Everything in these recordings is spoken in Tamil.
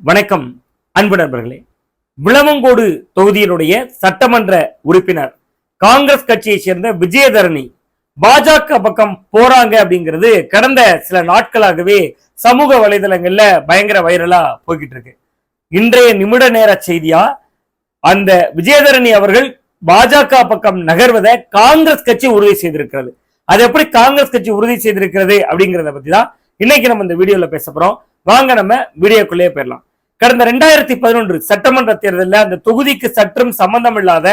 வணக்கம் அன்பு நண்பர்களே. விளவங்கோடு தொகுதியினுடைய சட்டமன்ற உறுப்பினர் காங்கிரஸ் கட்சியை சேர்ந்த விஜயதரணி பாஜக பக்கம் போறாங்க அப்படிங்கிறது கடந்த சில நாட்களாகவே சமூக வலைதளங்கள்ல பயங்கர வைரலா போய்கிட்டு இருக்கு இன்றைய நிமிட நேர செய்தியா அந்த விஜயதரணி அவர்கள் பாஜக பக்கம் நகர்வதை காங்கிரஸ் கட்சி உறுதி செய்திருக்கிறது. அது எப்படி காங்கிரஸ் கட்சி உறுதி செய்திருக்கிறது அப்படிங்கிறத பத்தி தான் இன்னைக்கு நம்ம இந்த வீடியோல பேச போறோம். வாங்க நம்ம வீடியோக்குள்ளேயே போயிடலாம். கடந்த ரெண்டாயிரத்தி பதினொன்று சட்டமன்ற தேர்தலில் அந்த தொகுதிக்கு சற்றும் சம்பந்தம் இல்லாத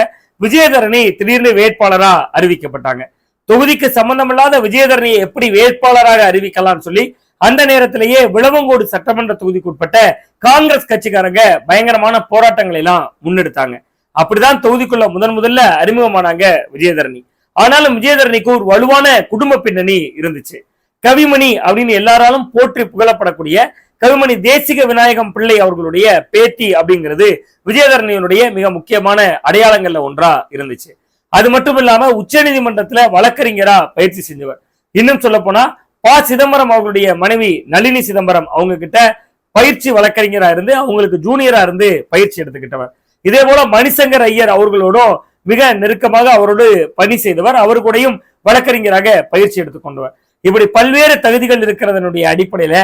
விஜயதரணி திடீர்னு வேட்பாளரா அறிவிக்கப்பட்டாங்க. தொகுதிக்கு சம்பந்தமில்லாத விஜயதரணியை எப்படி வேட்பாளராக அறிவிக்கலாம்னு சொல்லி அந்த நேரத்திலேயே விளவங்கோடு சட்டமன்ற தொகுதிக்கு உட்பட்ட காங்கிரஸ் கட்சிக்காரங்க பயங்கரமான போராட்டங்களை எல்லாம் முன்னெடுத்தாங்க. அப்படிதான் தொகுதிக்குள்ள முதன் முதல்ல அறிமுகமானாங்க விஜயதரணி ஆனாலும் விஜயதரணிக்கு ஒரு வலுவான குடும்ப பின்னணி இருந்துச்சு. கவிமணி அப்படின்னு எல்லாராலும் போற்றி புகழப்படக்கூடிய கவிமணி தேசிக விநாயகம் பிள்ளை அவர்களுடைய பேத்தி அப்படிங்கிறது விஜயதரணியனுடைய மிக முக்கியமான அடையாளங்கள்ல ஒன்றா இருந்துச்சு. அது மட்டும் இல்லாம உச்ச நீதிமன்றத்துல வழக்கறிஞரா பயிற்சி செஞ்சவர். இன்னும் சொல்ல போனா ப. சிதம்பரம் அவர்களுடைய மனைவி நளினி சிதம்பரம் அவங்க கிட்ட பயிற்சி வழக்கறிஞரா இருந்து அவங்களுக்கு ஜூனியரா இருந்து பயிற்சி எடுத்துக்கிட்டவர். இதே போல மணிசங்கர் ஐயர் அவர்களோடும் மிக நெருக்கமாக அவரோடு பணி செய்தவர். அவரு கூடயும் வழக்கறிஞராக பயிற்சி எடுத்துக்கொண்டவர். இப்படி பல்வேறு தகுதிகள் இருக்கிறதனுடைய அடிப்படையில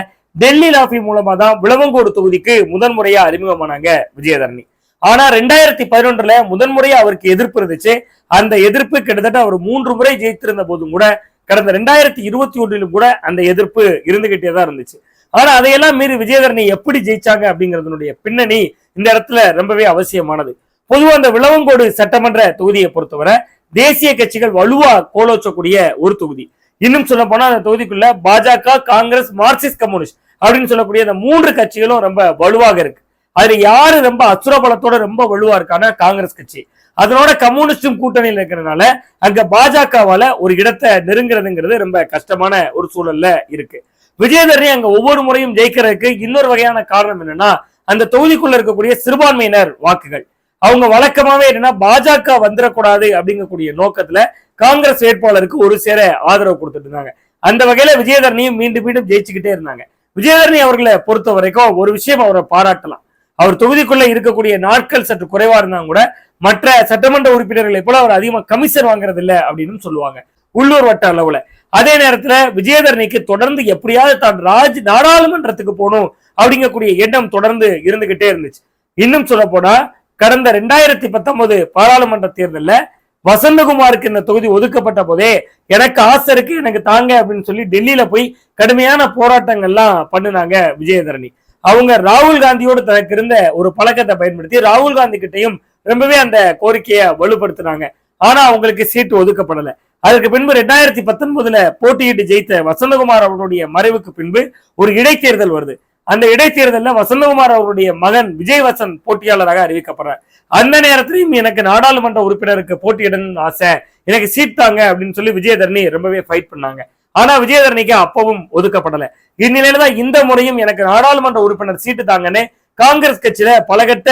டெல்லி லாபி மூலமா தான் விளவங்கோடு தொகுதிக்கு முதன்முறையா அறிமுகமானாங்க விஜயதரணி. ஆனா ரெண்டாயிரத்தி பதினொன்றுல முதன்முறையா அவருக்கு எதிர்ப்பு இருந்துச்சு. அந்த எதிர்ப்பு கிட்டத்தட்ட அவர் மூன்று முறை ஜெயித்திருந்த போதும் கூட கடந்த ரெண்டாயிரத்தி இருபத்தி ஒன்றிலும் கூட அந்த எதிர்ப்பு இருந்துகிட்டே தான் இருந்துச்சு. ஆனா அதையெல்லாம் மீறி விஜயதரணி எப்படி ஜெயிச்சாங்க அப்படிங்கறதனுடைய பின்னணி இந்த இடத்துல ரொம்பவே அவசியமானது. பொதுவா அந்த விளவங்கோடு சட்டமன்ற தொகுதியை பொறுத்தவரை தேசிய கட்சிகள் வலுவா கோலோச்சக்கூடிய ஒரு தொகுதி. இன்னும் சொல்ல போனா அந்த தொகுதிக்குள்ள பாஜக காங்கிரஸ் மார்க்சிஸ்ட் கம்யூனிஸ்ட் அப்படின்னு சொல்லக்கூடிய அந்த மூன்று கட்சிகளும் ரொம்ப வலுவாக இருக்கு. அதுல யாரு ரொம்ப அசுரபலத்தோட ரொம்ப வலுவா இருக்கான காங்கிரஸ் கட்சி. அதனோட கம்யூனிஸ்டும் கூட்டணியில் இருக்கிறதுனால அங்க பாஜகவால ஒரு இடத்தை நெருங்குறதுங்கிறது ரொம்ப கஷ்டமான ஒரு சூழல்ல இருக்கு. விஜயதரணி அங்க ஒவ்வொரு முறையும் ஜெயிக்கிறதுக்கு இன்னொரு வகையான காரணம் என்னன்னா அந்த தொகுதிக்குள்ள இருக்கக்கூடிய சிறுபான்மையினர் வாக்குகள். அவங்க வழக்கமாவே என்னன்னா பாஜக வந்துடக்கூடாது அப்படிங்கக்கூடிய நோக்கத்துல காங்கிரஸ் வேட்பாளருக்கு ஒரு சேர ஆதரவு கொடுத்துட்டு இருந்தாங்க. அந்த வகையில விஜயதரணியும் மீண்டும் மீண்டும் ஜெயிச்சுக்கிட்டே இருந்தாங்க. விஜயதரணி அவர்களை பொறுத்த வரைக்கும் ஒரு விஷயம் அவரை பாராட்டலாம். அவர் தொகுதிக்குள்ள இருக்கக்கூடிய நாட்கள் சற்று குறைவா இருந்தாங்க கூட மற்ற சட்டமன்ற உறுப்பினர்களை போல அவர் அதிகமா கமிஷன் வாங்குறது இல்லை அப்படின்னு சொல்லுவாங்க. உள்ளூர் வட்ட அளவுல அதே நேரத்துல விஜயதரணிக்கு தொடர்ந்து எப்படியாவது தான் ராஜ் நாடாளுமன்றத்துக்கு போகணும் அப்படிங்கக்கூடிய எண்ணம் தொடர்ந்து இருந்துகிட்டே இருந்துச்சு. இன்னும் சொல்ல போனா கடந்த ரெண்டாயிரத்தி பத்தொன்பது பாராளுமன்ற தேர்தலில் வசந்தகுமாருக்கு இந்த தொகுதி ஒதுக்கப்பட்ட போதே எனக்கு ஆசை இருக்கு எனக்கு தாங்க அப்படின்னு சொல்லி டெல்லியில போய் கடுமையான போராட்டங்கள்லாம் பண்ணினாங்க விஜயதரணி. அவங்க ராகுல் காந்தியோடு தனக்கு இருந்த ஒரு பழக்கத்தை பயன்படுத்தி ராகுல் காந்தி கிட்டையும் ரொம்பவே அந்த கோரிக்கையை வலுப்படுத்தினாங்க. ஆனா அவங்களுக்கு சீட்டு ஒதுக்கப்படல. அதற்கு பின்பு ரெண்டாயிரத்தி பத்தொன்பதுல போட்டியிட்டு ஜெயித்த வசந்தகுமார் அவர்களுடைய மறைவுக்கு பின்பு ஒரு இடைத்தேர்தல் வருது. அந்த இடைத்தேர்தலில் வசந்தகுமார் அவருடைய மகன் விஜய் வசந்த் போட்டியாளராக அறிவிக்கப்படுறார். அந்த நேரத்திலையும் எனக்கு நாடாளுமன்ற உறுப்பினருக்கு போட்டியிடணும்னு ஆசை. எனக்கு சீட் தாங்க அப்படின்னு சொல்லி விஜயதரணி ரொம்பவே ஃபைட் பண்ணாங்க. ஆனா விஜயதரணிக்கு அப்பவும் ஒதுக்கப்படலை. இந்நிலையில தான் இந்த முறையும் எனக்கு நாடாளுமன்ற உறுப்பினர் சீட்டு தாங்கன்னு காங்கிரஸ் கட்சியில பலகட்ட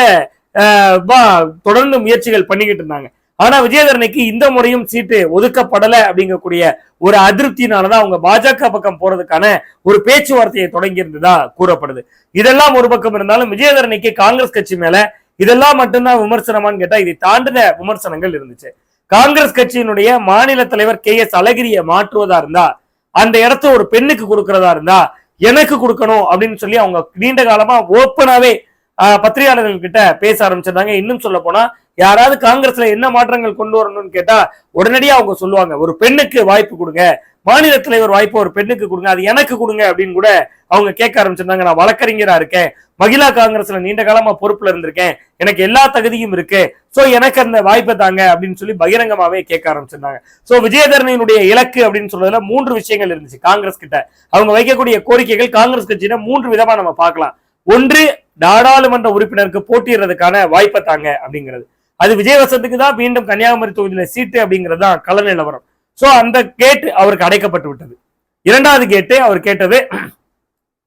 தொடர்ந்து முயற்சிகள் பண்ணிக்கிட்டு இருந்தாங்க. ஆனா விஜயதரணிக்கு இந்த முறையும் சீட்டு ஒதுக்கப்படல அப்படிங்கக்கூடிய ஒரு அதிருப்தினாலதான் அவங்க பாஜக பக்கம் போறதுக்கான ஒரு பேச்சுவார்த்தையை தொடங்கி இருந்ததா கூறப்படுது. இதெல்லாம் ஒரு பக்கம் இருந்தாலும் விஜயதரணிக்கு காங்கிரஸ் கட்சி மேல இதெல்லாம் மட்டும்தான் விமர்சனமான்னு கேட்டா இதை தாண்டின விமர்சனங்கள் இருந்துச்சு. காங்கிரஸ் கட்சியினுடைய மாநில தலைவர் கே எஸ் அழகிரியை மாற்றுவதா இருந்தா அந்த இடத்த ஒரு பெண்ணுக்கு கொடுக்கறதா இருந்தா எனக்கு கொடுக்கணும் அப்படின்னு சொல்லி அவங்க நீண்ட காலமா ஓப்பனாவே பத்திரிகையாளர்கள் கிட்ட பேச ஆரம்பிச்சிருந்தாங்க. இன்னும் சொல்ல போனா யாராவது காங்கிரஸ்ல என்ன மாற்றங்கள் கொண்டு வரணும்னு கேட்டா உடனடியாக அவங்க சொல்லுவாங்க ஒரு பெண்ணுக்கு வாய்ப்பு கொடுங்க. மாநில தலைவர் வாய்ப்பு ஒரு பெண்ணுக்கு கொடுங்க அது எனக்கு கொடுங்க அப்படின்னு கூட அவங்க கேட்க ஆரம்பிச்சிருந்தாங்க. நான் வழக்கறிஞரா இருக்கேன். மகிழா காங்கிரஸ்ல நீண்ட காலமா பொறுப்புல இருந்திருக்கேன். எனக்கு எல்லா தகுதியும் இருக்கு. சோ எனக்கு அந்த வாய்ப்பை தாங்க அப்படின்னு சொல்லி பகிரங்கமாவே கேட்க ஆரம்பிச்சிருந்தாங்க. சோ விஜயதரணியினுடைய இலக்கு அப்படின்னு சொல்றதுல மூன்று விஷயங்கள் இருந்துச்சு காங்கிரஸ் கிட்ட. அவங்க வைக்கக்கூடிய கோரிக்கைகள் காங்கிரஸ் கட்சியில மூன்று விதமா நம்ம பார்க்கலாம். ஒன்று நாடாளுமன்ற உறுப்பினருக்கு போட்டியிடுறதுக்கான வாய்ப்பை தாங்க அப்படிங்கிறது. அது விஜயவசத்துக்கு தான் மீண்டும் கன்னியாகுமரி தொகுதியில சீட்டு அப்படிங்கிறது தான் கள நிலவரம் சோ அந்த கேட்டு அவருக்கு அடைக்கப்பட்டு விட்டது. இரண்டாவது கேட்டு அவர் கேட்டது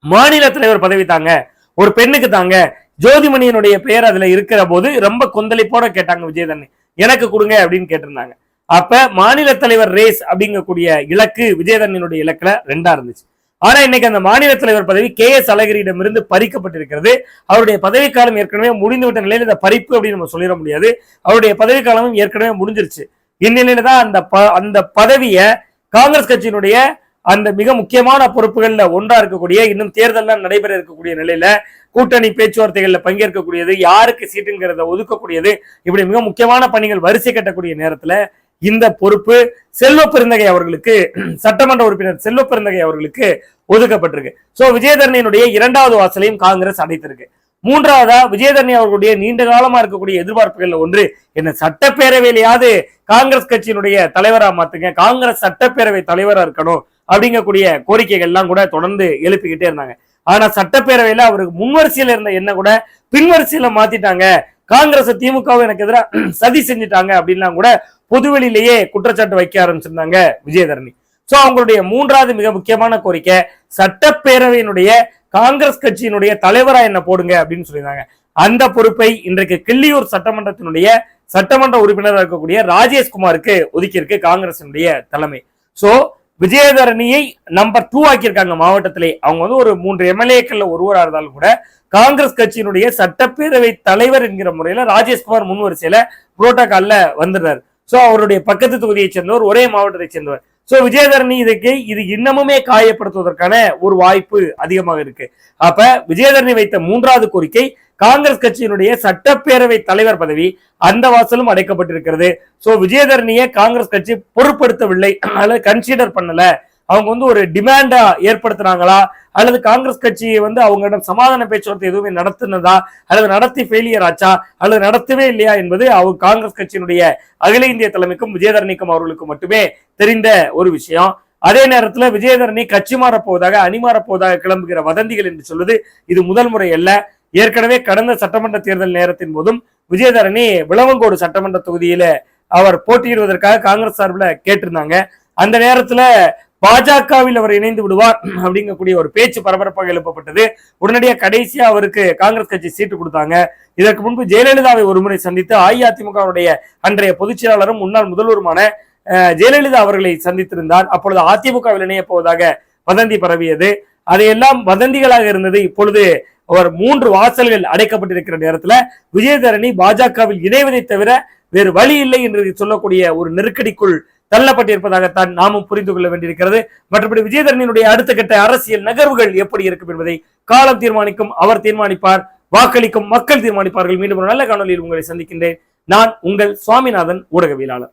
மாநில தலைவர் பதவி தாங்க ஒரு பெண்ணுக்கு தாங்க ஜோதிமணியினுடைய பெயர் அதுல இருக்கிற போது ரொம்ப கொந்தளிப்போட கேட்டாங்க விஜயதண்ணி. எனக்கு கொடுங்க அப்படின்னு கேட்டிருந்தாங்க. அப்ப மாநில தலைவர் ரேஸ் அப்படிங்கக்கூடிய இலக்கு விஜயதண்ணனுடைய இலக்குல ரெண்டா இருந்துச்சு. ஆனா இன்னைக்கு அந்த மாநில தலைவர் பதவி கே எஸ் அழகிரியிடமிருந்து பறிக்கப்பட்டிருக்கிறது. அவருடைய பதவிக்காலம் ஏற்கனவே முடிந்துவிட்ட நிலையில் இந்த பறிப்பு அப்படின்னு நம்ம சொல்லிட முடியாது. அவருடைய பதவிக்காலமும் ஏற்கனவே முடிஞ்சிருச்சு. இந்நிலையில தான் அந்த ப- அந்த பதவியை காங்கிரஸ் கட்சியினுடைய அந்த மிக முக்கியமான பொறுப்புகள்ல ஒன்றா இருக்கக்கூடிய இன்னும் தேர்தல்லாம் நடைபெற இருக்கக்கூடிய நிலையில கூட்டணி பேச்சுவார்த்தைகளில் பங்கேற்கக்கூடியது யாருக்கு சீட்டுங்கிறத ஒதுக்கக்கூடியது இப்படி மிக முக்கியமான பணிகள் வரிசை கட்டக்கூடிய நேரத்துல இந்த பொறுப்பு செல்வ பெருந்தகை அவர்களுக்கு சட்டமன்ற உறுப்பினர் செல்வ பெருந்தகை அவர்களுக்கு ஒதுக்கப்பட்டிருக்கு. சோ விஜயதரணியினுடைய இரண்டாவது வாசலையும் காங்கிரஸ் அடைத்திருக்கு. மூன்றாவதா விஜயதரணி அவர்களுடைய நீண்ட காலமா இருக்கக்கூடிய எதிர்பார்ப்புகள்ல ஒன்று என்ன சட்டப்பேரவையிலையாவது காங்கிரஸ் கட்சியினுடைய தலைவரா மாத்துங்க காங்கிரஸ் சட்டப்பேரவை தலைவரா இருக்கணும் அப்படிங்கக்கூடிய கோரிக்கைகள் எல்லாம் கூட தொடர்ந்து எழுப்பிக்கிட்டே இருந்தாங்க. ஆனா சட்டப்பேரவையில அவருக்கு முன்வரிசையில இருந்த என்ன கூட பின்வரிசையில மாத்திட்டாங்க. காங்கிரஸ் திமுகவும் எனக்கு எதிராக சதி செஞ்சுட்டாங்க அப்படின்லாம் கூட பொதுவெளியிலேயே குற்றச்சாட்டு வைக்க ஆரம்பிச்சிருந்தாங்க விஜயதரணி. சோ அவங்களுடைய மூன்றாவது மிக முக்கியமான கோரிக்கை சட்டப்பேரவையினுடைய காங்கிரஸ் கட்சியினுடைய தலைவரா என்ன போடுங்க அப்படின்னு சொல்லியிருந்தாங்க. அந்த பொறுப்பை இன்றைக்கு கிள்ளியூர் சட்டமன்றத்தினுடைய சட்டமன்ற உறுப்பினராக இருக்கக்கூடிய ராஜேஷ்குமாருக்கு ஒதுக்கியிருக்கு காங்கிரசினுடைய தலைமை. சோ விஜயதரணியை நம்பர் டூ ஆக்கியிருக்காங்க மாவட்டத்திலே. அவங்க வந்து ஒரு மூன்று எம்எல்ஏக்கள்ல ஒருவராக இருந்தாலும் கூட காங்கிரஸ் கட்சியினுடைய சட்டப்பேரவை தலைவர் என்கிற முறையில ராஜேஷ்குமார் முன் வரிசையில புரோட்டோகால்ல வந்துடுறாரு. ஸோ அவருடைய பக்கத்து தொகுதியை சேர்ந்தவர் ஒரே மாவட்டத்தை சேர்ந்தவர். ஸோ விஜயதரணி இதுக்கு இது இன்னமுமே காயப்படுத்துவதற்கான ஒரு வாய்ப்பு அதிகமாக இருக்கு. அப்ப விஜயதரணி வைத்த மூன்றாவது கோரிக்கை காங்கிரஸ் கட்சியினுடைய சட்டப்பேரவை தலைவர் பதவி அந்த வாசலும் அடைக்கப்பட்டிருக்கிறது. ஸோ விஜயதரணியை காங்கிரஸ் கட்சி பொருட்படுத்தவில்லை அதனால கன்சிடர் பண்ணல. அவங்க வந்து ஒரு டிமாண்டா ஏற்படுத்துனாங்களா அல்லது காங்கிரஸ் கட்சியை வந்து அவங்களிடம் சமாதான பேச்சுவார்த்தை எதுவுமே நடத்தினதா? அல்லது நடத்தி ஃபெயிலியர் ஆச்சா? அல்லது நடத்தவே இல்லையா என்பது அவங்க காங்கிரஸ் கட்சியினுடைய அகில இந்திய தலைமைக்கும் விஜயதரணிக்கும் அவர்களுக்கு மட்டுமே தெரிந்த ஒரு விஷயம். அதே நேரத்தில் விஜயதரணி கட்சி மாறப்போவதாக அணி மாறப்போவதாக கிளம்புகிற வதந்திகள் என்று சொல்வது இது முதல் முறை அல்ல. ஏற்கனவே கடந்த சட்டமன்ற தேர்தல் நேரத்தின் போதும் விஜயதரணி விளவங்கோடு சட்டமன்ற தொகுதியில அவர் போட்டியிடுவதற்காக காங்கிரஸ் சார்பில் கேட்டிருந்தாங்க. அந்த நேரத்துல பாஜகவில் அவர் இணைந்து விடுவார் அப்படிங்கக்கூடிய ஒரு பேச்சு பரபரப்பாக எழுப்பப்பட்டது. உடனடியாக கடைசியா அவருக்கு காங்கிரஸ் கட்சி சீட்டு கொடுத்தாங்க. இதற்கு முன்பு ஜெயலலிதாவை ஒருமுறை சந்தித்து அஇஅதிமுகவுடைய அன்றைய பொதுச் செயலாளரும் முன்னாள் முதல்வருமான அஹ், ஜெயலலிதா அவர்களை சந்தித்திருந்தார். அப்பொழுது அதிமுகவில் இணைய போவதாக வதந்தி பரவியது. அதையெல்லாம் வதந்திகளாக இருந்தது இப்பொழுது அவர் மூன்று வாசல்கள் அடைக்கப்பட்டிருக்கிற நேரத்துல விஜயதரணி பாஜகவில் இணைவதை தவிர வேறு வழி இல்லை என்று சொல்லக்கூடிய ஒரு நெருக்கடிக்குள் தள்ளப்பட்டிருப்பதாகத்தான் நாமும் புரிந்து கொள்ள வேண்டியிருக்கிறது. மற்றபடி விஜயதரணியினுடைய அடுத்த கட்ட அரசியல் நகர்வுகள் எப்படி இருக்கும் என்பதை காலம் தீர்மானிக்கும் அவர் தீர்மானிப்பார் வாக்களிக்கும் மக்கள் தீர்மானிப்பார்கள். மீண்டும் ஒரு நல்ல காணொலியில் உங்களை சந்திக்கின்றேன். நான் உங்கள் சுவாமிநாதன் ஊடகவியலாளர்.